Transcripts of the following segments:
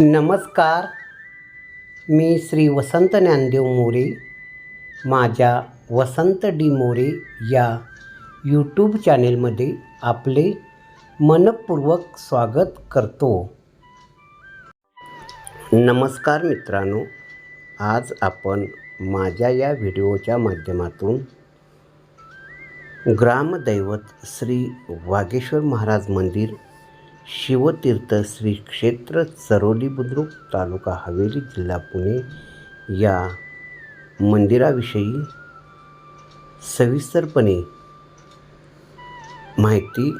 नमस्कार. मी श्री वसंत ज्ञानदेव मोरे माझ्या वसंत डी मोरे या यूट्यूब चॅनेलमध्ये आपले मनपूर्वक स्वागत करतो. नमस्कार मित्रांनो. आज आपण माझ्या या व्हिडिओच्या माध्यमातून ग्रामदैवत श्री वागेश्वर महाराज मंदिर शिवतीर्थ श्री क्षेत्र चरोली बुद्रुक तालुका हवेली जिल्हा पुणे या मंदिराविषयी सविस्तरपणे माहिती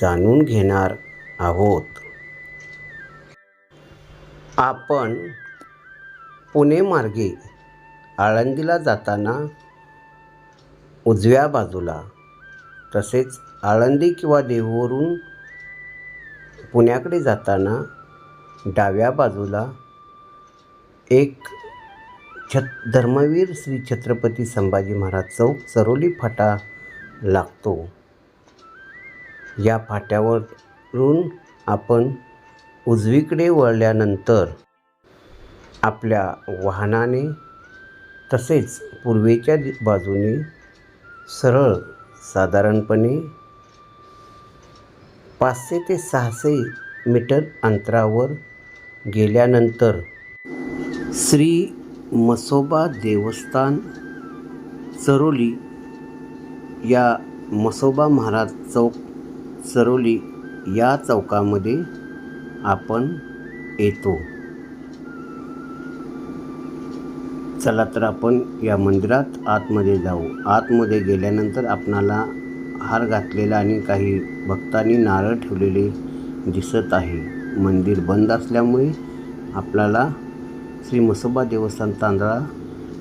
जाणून घेणार आहोत. आपण पुणे मार्गे आळंदीला जाताना उजव्या बाजूला तसेच आळंदी किंवा देहूवरून पुण्याकडे जाताना डाव्या बाजूला एक छत धर्मवीर श्री छत्रपती संभाजी महाराज चौक चरोली फाटा लागतो. या फाट्यावरून आपण उजवीकडे वळल्यानंतर आपल्या वाहनाने तसेच पूर्वेच्या दि- बाजूने सरळ साधारणपणे पाचशे ते सहाशे मीटर अंतरावर गेल्यानंतर श्री मसोबा देवस्थान चरोली या मसोबा महाराज चौक चरोली या चौकामध्ये आपण येतो. चला तर आपण या मंदिरात आतमध्ये जाऊ. आतमध्ये गेल्यानंतर आपणाला हार घातलेला आणि काही भक्तांनी नारळ ठेवलेले दिसत आहे. मंदिर बंद असल्यामुळे आपल्याला श्री मसोबा देवस्थान तांदळा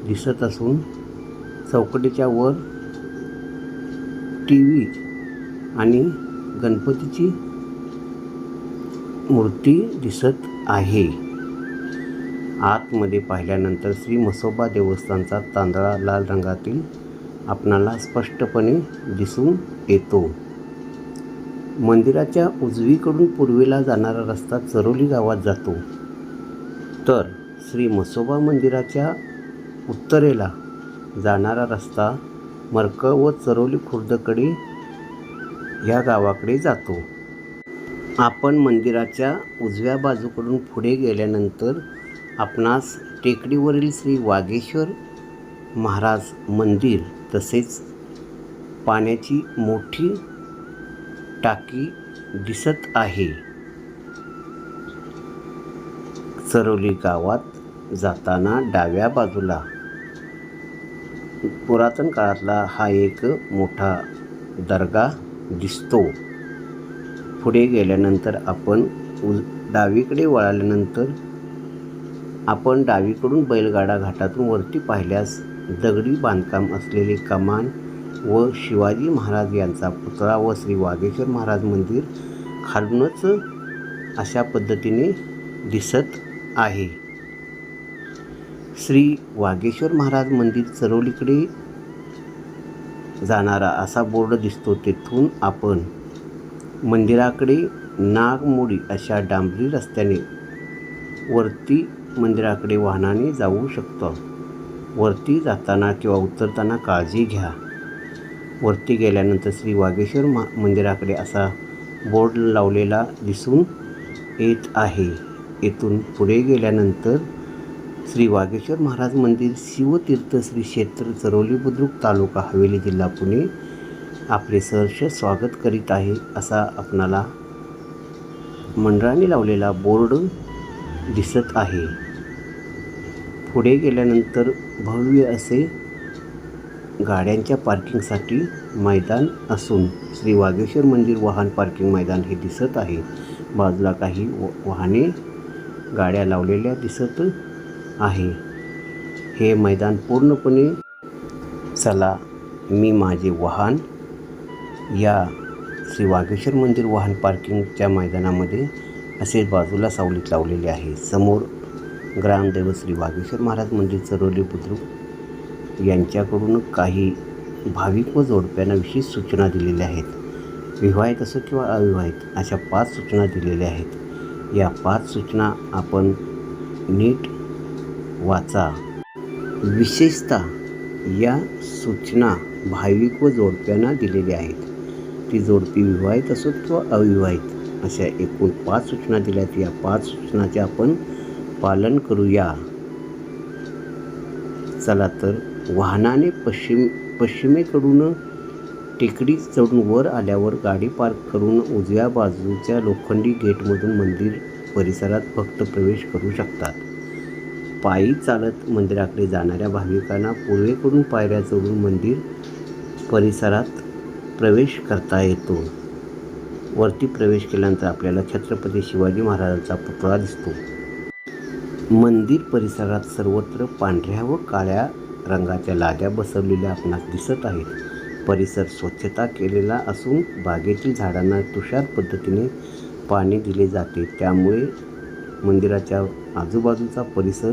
दिसत असून चौकटीच्या वर टी व्ही आणि गणपतीची मूर्ती दिसत आहे. आतमध्ये पाहिल्यानंतर श्री मसोबा देवस्थानचा तांदळा लाल रंगातील आपणाला स्पष्टपणे दिसून येतो. मंदिराच्या उजवीकडून पूर्वेला जाणारा रस्ता चरोली गावात जातो. तर श्री मसोबा मंदिराच्या उत्तरेला जाणारा रस्ता मर्क व चरोली खुर्दकडे ह्या गावाकडे जातो. आपण मंदिराच्या उजव्या बाजूकडून पुढे गेल्यानंतर आपणास टेकडीवरील श्री वागेश्वर महाराज मंदिर तसेच पाण्याची मोठी टाकी दिसत आहे. चरोली गावात जाताना डाव्या बाजूला. पुरातन काळातला हा एक मोठा दर्गा दिसतो. पुढे गेल्यानंतर आपण उज डावीकडे वळाल्यानंतर आपण डावीकडून बैलगाडा घाटातून वरती पाहिल्यास दगडी बांधकाम असलेले कमान व शिवाजी महाराज यांचा पुतळा व श्री वागेश्वर महाराज मंदिर खालूनच अशा पद्धतीने दिसत आहे. श्री वागेश्वर महाराज मंदिर चरोलीकडे जाणारा असा बोर्ड दिसतो तेथून आपण मंदिराकडे नागमोडी अशा डांबरी रस्त्याने वरती मंदिराकडे वाहनाने जाऊ शकतो. वरती जाताना किंवा उतरताना काळजी घ्या. वरती गेल्यानंतर श्री वागेश्वर मा मंदिराकडे असा बोर्ड लावलेला दिसून येत आहे. येथून पुढे गेल्यानंतर श्री वागेश्वर महाराज मंदिर शिवतीर्थ श्री क्षेत्र चरोली बुद्रुक तालुका हवेली जिल्हा पुणे आपले सहर्ष स्वागत करीत आहे असा आपणाला मंडळाने लावलेला बोर्ड दिसत आहे. पुढे गेल्यानंतर भव्य असे गाड्यांच्या पार्किंगसाठी मैदान असून श्री वागेश्वर मंदिर वाहन पार्किंग मैदान हे दिसत आहे. बाजूला काही व वाहने गाड्या लावलेल्या दिसत आहे. हे मैदान पूर्णपणे चला मी माझे वाहन या श्री वागेश्वर मंदिर वाहन पार्किंगच्या मैदानामध्ये असे बाजूला सावलीत लावलेले आहे. समोर ग्रामदेव श्री वागेश्वर महाराज मंदिर चरोली बुद्रुक यांच्याकडून काही भाविक व जोडप्यांना विशेष सूचना दिलेल्या आहेत. विवाहित असो किंवा अविवाहित अशा पाच सूचना दिलेल्या आहेत. या पाच सूचना आपण नीट वाचा. विशेषतः या सूचना भाविक व जोडप्यांना दिलेल्या आहेत. ती जोडपी विवाहित असोत किंवा अविवाहित अशा एकूण पाच सूचना दिल्यात या पाच सूचनाचे आपण पालन करूया. चला तर वाहनाने पश्चिम पश्चिमेकडून टेकडी चढून वर आल्यावर गाडी पार्क करून उजव्या बाजूच्या लोखंडी गेटमधून मंदिर परिसरात भक्त प्रवेश करू शकतात. पायी चालत मंदिराकडे जाणाऱ्या भाविकांना पूर्वेकडून पायऱ्या चढून मंदिर परिसरात प्रवेश करता येतो. वरती प्रवेश केल्यानंतर आपल्याला छत्रपती शिवाजी महाराजांचा पुतळा दिसतो. मंदिर परिसरात सर्वत्र पांढऱ्या व काळ्या रंगाच्या लाद्या बसवलेल्या आपणास दिसत आहेत. परिसर स्वच्छता केलेला असून बागेतील झाडांना तुषार पद्धतीने पाणी दिले जाते. त्यामुळे मंदिराच्या आजूबाजूचा परिसर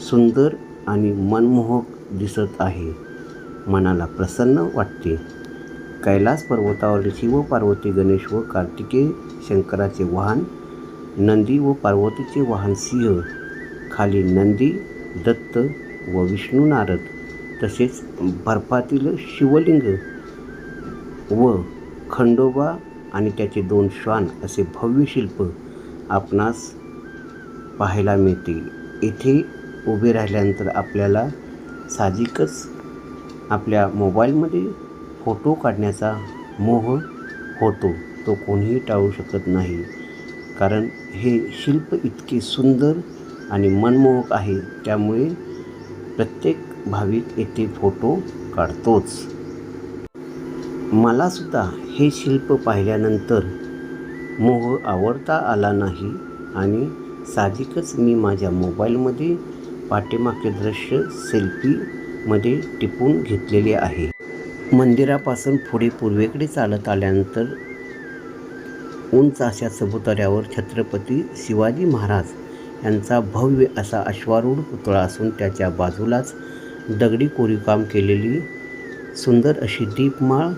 सुंदर आणि मनमोहक दिसत आहे. मनाला प्रसन्न वाटते. कैलास पर्वतावर शिव पार्वती गणेश व कार्तिकेय शंकराचे वाहन नंदी व पार्वतीचे वाहन सिंह खाली नंदी दत्त व विष्णू नारद तसेच बर्फातील शिवलिंग व खंडोबा आणि त्याचे दोन श्वान असे भव्य शिल्प आपणास पाहायला मिळते. येथे उभे राहिल्यानंतर आपल्याला साहजिकच आपल्या मोबाईलमध्ये फोटो काढण्याचा मोह होतो. तो कोणीही टाळू शकत नाही. कारण हे शिल्प इतके सुंदर आणि मनमोहक आहे त्यामुळे प्रत्येक भाविक येथे फोटो काढतोच. मलासुद्धा हे शिल्प पाहिल्यानंतर मोह आवडता आला नाही आणि साहजिकच मी माझ्या मोबाईलमध्ये पाठीमागचे दृश्य सेल्फीमध्ये टिपून घेतलेले आहे. मंदिरापासून पुढे पूर्वेकडे चालत आल्यानंतर उंच अशा चबुतऱ्यावर छत्रपती शिवाजी महाराज यांचा भव्य असा अश्वारूढ पुतळा असून त्याच्या बाजूलाच दगडी कोरीवकाम केलेली सुंदर अशी दीपमाळ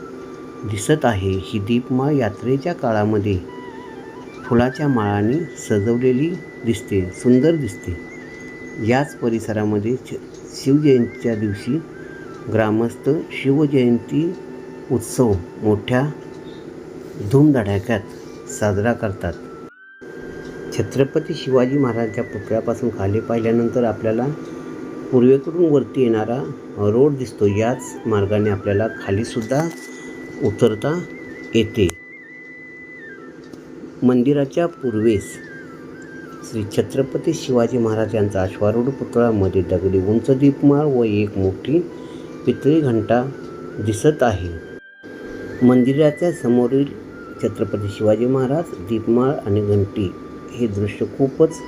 दिसत आहे. ही दीपमाळ यात्रेच्या काळामध्ये फुलाच्या माळाने सजवलेली दिसते सुंदर दिसते. याच परिसरामध्ये शिवजयंतीच्या दिवशी ग्रामस्थ शिवजयंती उत्सव मोठ्या धूमधडाक्यात साजरा करतात. छत्रपती शिवाजी महाराजांच्या पुतळ्यापासून खाली पाहिल्यानंतर आपल्याला पूर्वेकडून वरती येणारा रोड दिसतो. याच मार्गाने आपल्याला खालीसुद्धा उतरता येते. मंदिराच्या पूर्वेस श्री छत्रपती शिवाजी महाराज यांचा अश्वारूढ पुतळामध्ये दगडी उंच दीपमाळ व एक मोठी पितळी घंटा दिसत आहे. मंदिराच्या समोरील छत्रपती शिवाजी महाराज दीपमाळ आणि घंटी हे दृश्य खूपच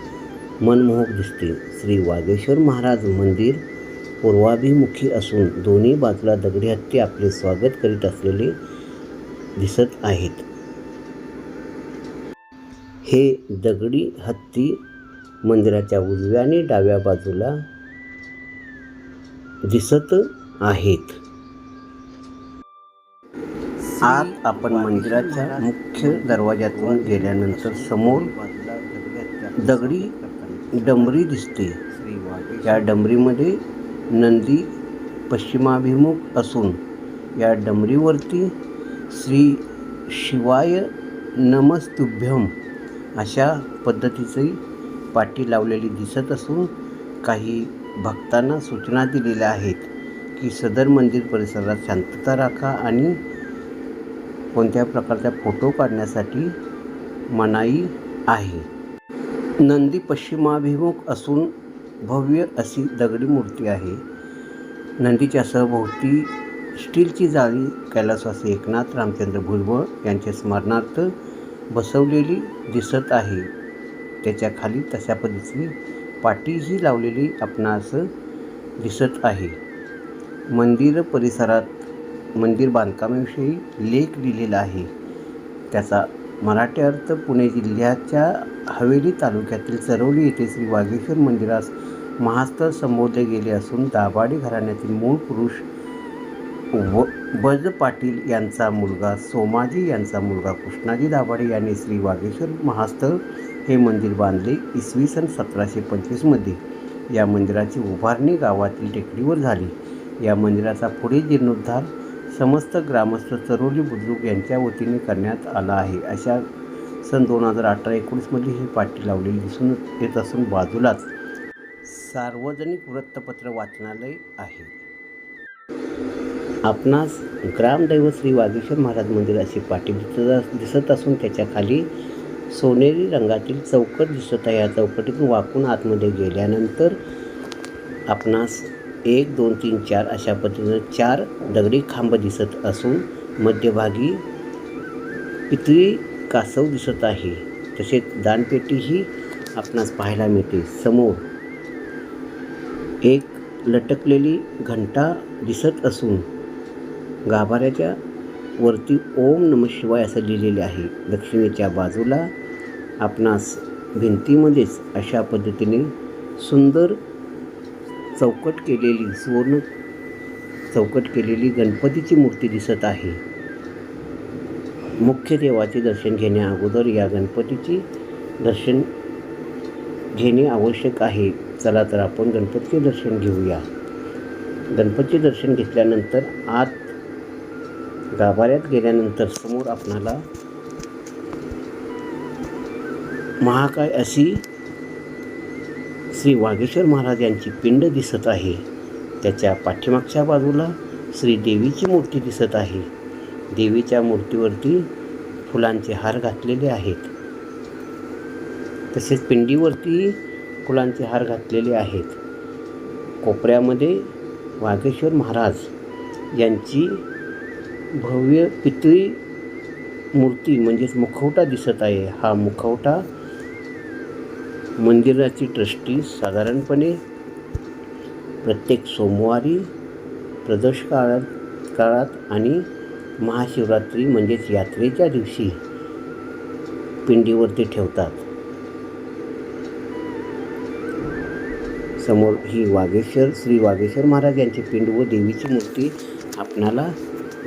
मनमोहक दिसते. श्री वागेश्वर महाराज मंदिर पूर्वाभिमुखी असून दोन्ही बाजूला दगडी हत्ती आपले स्वागत करीत असलेले दिसत आहेत. हे दगडी हत्ती मंदिराच्या उजव्या आणि डाव्या बाजूला दिसत आहेत. आत आपण मंदिराच्या मुख्य दरवाज्यातून गेल्यानंतर समोर दगडी डंबरी दिसते. या डंबरीमध्ये नंदी पश्चिमाभिमुख असून या डमरीवरती श्री शिवाय नमस्तुभ्यम अशा पद्धतीची पाटी लावलेली दिसत असून काही भक्तांना सूचना दिलेल्या आहेत की सदर मंदिर परिसरात शांतता राखा आणि कोणत्या प्रकारचा फोटो काढण्यासाठी मनाई आहे. नंदी पश्चिमाभिमुख असून भव्य अशी दगडी मूर्ती आहे. नंदीच्या सहभोवती स्टीलची जाळी कैलासवासी एकनाथ रामचंद्र भुजबळ यांच्या स्मरणार्थ बसवलेली दिसत आहे. त्याच्याखाली तशा पद्धतीची पाटीही लावलेली आपणास दिसत आहे. मंदिर परिसरात मंदिर बांधकामाविषयी लेख लिहिलेला आहे. त्याचा मराठी अर्थ पुणे जिल्ह्याच्या हवेली तालुक्यातील चरवली येथे श्री वागेश्वर मंदिरास महास्तर संबोधले गेले असून दाभाडी घराण्यातील मूळ पुरुष व बज पाटील यांचा मुलगा सोमाजी यांचा मुलगा कृष्णाजी दाभाडे यांनी श्री वागेश्वर महास्थळ हे मंदिर बांधले इसवी सन सतराशे पंचवीसमध्ये या मंदिराची उभारणी गावातील टेकडीवर झाली. या मंदिराचा पुढे जीर्णोद्धार समस्त ग्रामस्थ चरोली बुद्रुक यांच्या वतीने करण्यात आला आहे. अशा सन दोन हजार अठरा एकोणीसमध्ये ही पाटी लावलेली दिसून येत असून बाजूलाच सार्वजनिक वृत्तपत्र वाचनालय आहे. आपणास ग्रामदैवत श्री वागेश्वर महाराज मंदिर अशी पाटी दिसत दिसत असून त्याच्याखाली सोनेरी रंगातील चौकट दिसत आहे. या चौकटीतून वाकून आतमध्ये गेल्यानंतर आपणास एक दोन तीन चार अशा पद्धतीनं चार दगडी खांब दिसत असून मध्यभागी पितळी कासव दिसत आहे. तसेच दानपेटीही आपणास पाहायला मिळते. समोर एक लटकलेली घंटा दिसत असून गाभाऱ्याच्या वरती ओम नम शिवाय असं लिहिलेले आहे. दक्षिणेच्या बाजूला आपणास भिंतीमध्येच अशा पद्धतीने सुंदर चौकट केलेली सुवर्ण चौकट केलेली गणपतीची मूर्ती दिसत आहे. मुख्य देवाचे दर्शन घेण्या अगोदर या गणपतीची दर्शन घेणे आवश्यक आहे. चला तर आपण गणपतीचे दर्शन घेऊया. गणपतीचे दर्शन घेतल्यानंतर आत गाभाऱ्यात गेल्यानंतर समोर आपणाला महाकाय अशी श्री वागेश्वर महाराज यांची पिंड दिसत आहे. त्याच्या पाठीमागच्या बाजूला श्री देवीची मूर्ती दिसत आहे. देवीच्या मूर्तीवरती फुलांचे हार घातलेले आहेत. तसेच पिंडीवरती फुलांचे हार घातलेले आहेत. कोपऱ्यामध्ये वागेश्वर महाराज यांची भव्य पितळी मूर्ती म्हणजेच मुखवटा दिसत आहे. हा मुखवटा मंदिराची ट्रस्टी साधारणपणे प्रत्येक सोमवारी प्रदोष काळात काळात आणि महाशिवरात्री म्हणजेच यात्रेच्या दिवशी पिंडीवरती ठेवतात. समोर ही वागेश्वर श्री वागेश्वर महाराज यांची पिंड व देवीची मूर्ती आपणाला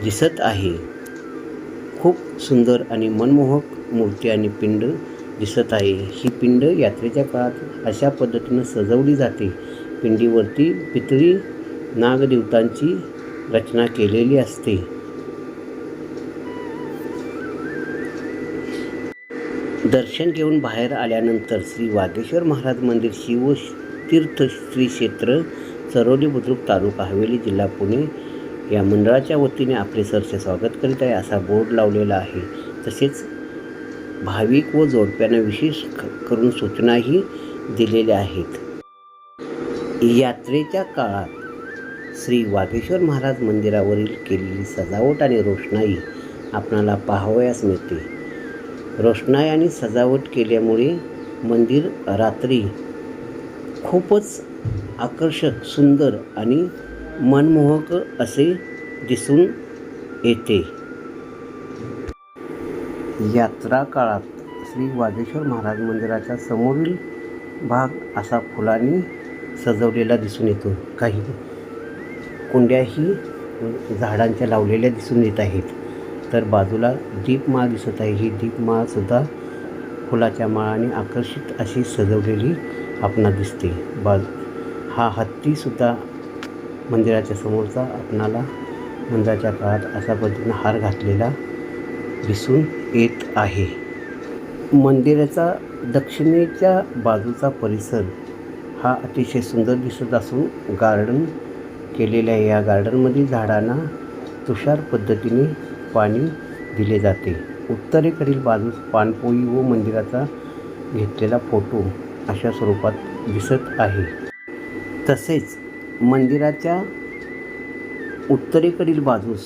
दिसत आहे. खूप सुंदर आणि मनमोहक मूर्ती आणि पिंड दिसत आहे. ही पिंड यात्रेच्या काळात अशा पद्धतीनं सजवली जाते. पिंडीवरती पितळी नागदेवतांची रचना केलेली असते. दर्शन घेऊन बाहेर आल्यानंतर श्री वागेश्वर महाराज मंदिर शिव तीर्थ श्री क्षेत्र चरोली बुद्रुक तालुका हवेली जिल्हा पुणे या मंडळाच्या वतीने आपले सरचे स्वागत करीत आहे. असा बोर्ड लावलेला आहे. तसेच भाविक व जोडप्यांना विशेष करून सूचनाही दिलेल्या आहेत. यात्रेच्या काळात श्री वागेश्वर महाराज मंदिरावरील केलेली सजावट आणि रोषणाई आपणाला पाहावयास मिळते. रोषणाई आणि सजावट केल्यामुळे मंदिर रात्री खूपच आकर्षक सुंदर आणि मनमोहक असे दिसून येते. यात्रा काळात श्री वागेश्वर महाराज मंदिराच्या समोरील भाग असा फुलांनी सजवलेला दिसून येतो. काही कुंड्याही झाडांच्या लावलेल्या दिसून येत आहेत. तर बाजूला दीपमाळ दिसत आहे. ही दीपमाळसुद्धा फुलाच्या माळाने आकर्षित अशी सजवलेली आपणा दिसते. बाज हा हत्तीसुद्धा मंदिराच्या समोरचा आपणाला मंदिराच्या काळात अशा पद्धतीनं हार घातलेला दिसून येत आहे. मंदिराचा दक्षिणेच्या बाजूचा परिसर हा अतिशय सुंदर दिसत असून गार्डन केलेल्या आहे या गार्डनमधील झाडांना तुषार पद्धतीने पाणी दिले जाते. उत्तरेकडील बाजूस पानपोई व मंदिराचा घेतलेला फोटो अशा स्वरूपात दिसत आहे. तसेच मंदिराच्या उत्तरेकडील बाजूस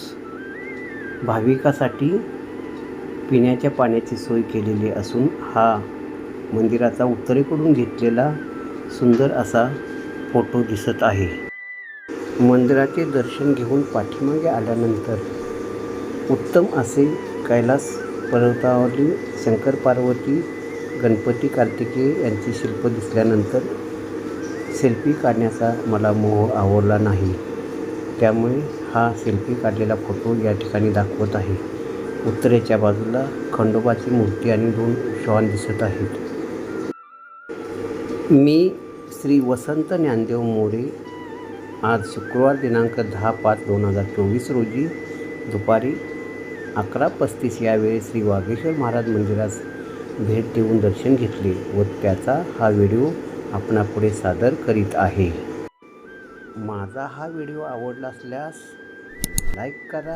भाविकासाठी पिण्याच्या पाण्याची सोय केलेली असून हा मंदिराचा उत्तरेकडून घेतलेला सुंदर असा फोटो दिसत आहे. मंदिराचे दर्शन घेऊन पाठीमागे आल्यानंतर उत्तम असे कैलास पर्वतावरील शंकर पार्वती गणपती कार्तिकेय यांची शिल्प दिसल्यानंतर सेल्फी काढण्याचा मला मोह आवडला नाही. त्यामुळे हा सेल्फी काढलेला फोटो या ठिकाणी दाखवत आहे. उत्तरेच्या बाजूला खंडोबाची मूर्ती आणि दोन श्वान दिसत आहेत. मी श्री वसंत ज्ञानदेव मोरे आज शुक्रवार दिनांक दहा पाच दोन हजार चोवीस रोजी दुपारी अकरा पस्तीस यावेळी श्री वागेश्वर महाराज मंदिरास भेट देऊन दर्शन घेतले व त्याचा हा व्हिडिओ आपणापुढे सादर करीत आहे. माझा हा व्हिडिओ आवडला असल्यास लाईक करा